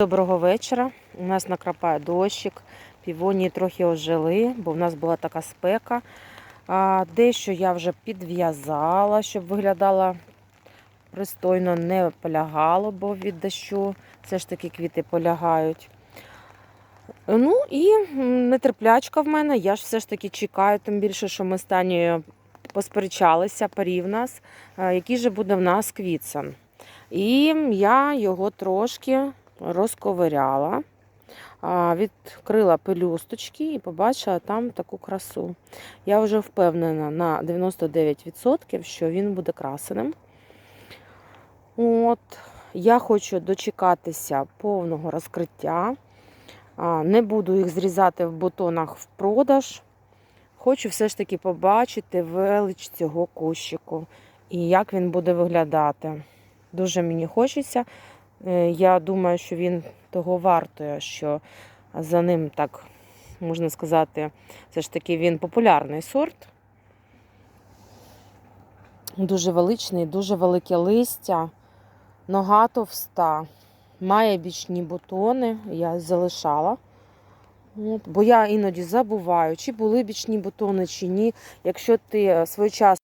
Доброго вечора. У нас накрапає дощик. Півонії трохи ожили, бо в нас була така спека. А, дещо я вже підв'язала, щоб виглядало пристойно, не полягало, бо від дощу все ж таки квіти полягають. Ну і нетерплячка в мене. Я ж все ж таки чекаю, тим більше, що ми з Танією посперечалися, парі в нас, який же буде в нас квітсан. І я його трошки розковиряла, відкрила пелюсточки і побачила там таку красу. Я вже впевнена на 99%, що він буде красеним. От, я хочу дочекатися повного розкриття. Не буду їх зрізати в бутонах в продаж. Хочу все ж таки побачити велич цього кущику і як він буде виглядати. Дуже мені хочеться. Е, Я думаю, що він того вартує, що за ним так можна сказати, все ж таки він популярний сорт. Дуже величний, дуже велике листя, нога товста, має бічні бутони, я залишала. От, бо я іноді забуваю, чи були бічні бутони, чи ні. Якщо ти своєчасно